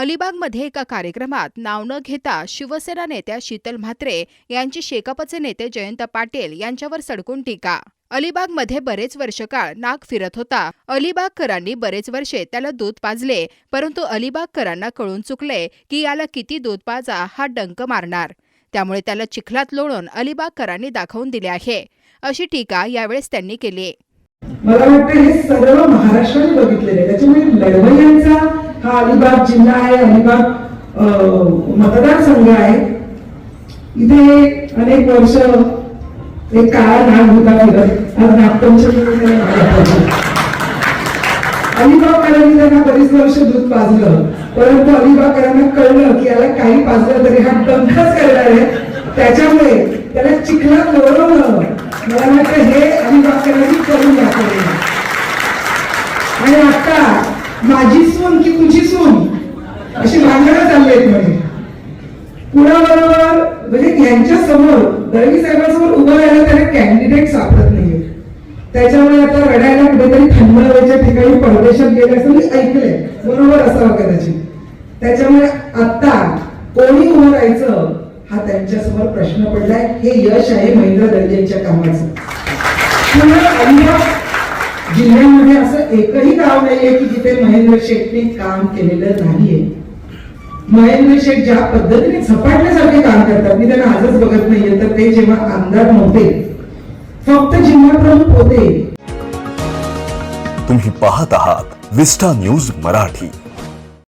अलिबागमध्ये एका कार्यक्रमात नाव न घेता शिवसेना नेत्या शीतल म्हात्रे यांची शेकापचे नेते जयंत पाटील यांच्यावर सडकून टीका. अलिबागमध्ये बरेच वर्ष काळ नाक फिरत होता. अलिबागकरांनी बरेच वर्षे त्याला दूध पाजले परंतु अलिबागकरांना कळून चुकले की याला किती दूध पाजा हा डंक मारणार. त्यामुळे त्याला चिखलात लोळून अलिबागकरांनी दाखवून दिले आहे. अशी टीका यावेळेस त्यांनी केली. मला वाटतं हे सर्व महाराष्ट्राने बघितलेले त्याच्यामुळे लढवय्यांचा हा अलिबाग जिल्हा आहे अलिबाग मतदारसंघ आहे. इथे अनेक वर्ष एक काळा नाग होता फिरत आज नागपंचमी अलिबागकरांनी त्यांना बरीच वर्ष दूध पाजलं. परंतु अलिबागकरांना कळलं की याला काही पाजलं तरी हा डंखच करणार आहे. त्याच्यामुळे त्याला चिखलात लोळवलं मला वाटतं हे अलिबागकरांनी करून दाखवले. आणि आता माझी सून की तुझी सून? अशी भांडणं चालली आहेत म्हणजे कुणाबरोबर म्हणजे यांच्या समोर दळवी साहेबांसमोर उभं राहायला त्याला कॅन्डिडेट सापडत नाहीये. त्याच्यामुळे आता रडायला कुठेतरी थंड ठिकाणी परदेशात गेले असं मी ऐकलंय. बरोबर असावं कदाचित त्याच्यामुळे आता कोणी उभं राहायचं हा त्यांच्यासमोर प्रश्न पडलाय. हे यश आहे महेंद्र दळवी यांच्या कामाचं. पुन्हा जिल्ह्यामध्ये असं एकही गाव नाहीये की जिथे महेंद्र शेठने काम केलेलं नाहीये. महेंद्र शेठ ज्या पद्धतीने झपाटण्यासारखे काम करतात मी त्यांना आजच बघत नाहीये तर ते जेव्हा आमदार नव्हते फक्त जिल्हा प्रमुख होते. तुम्ही पाहत आहात विस्टा न्यूज मराठी.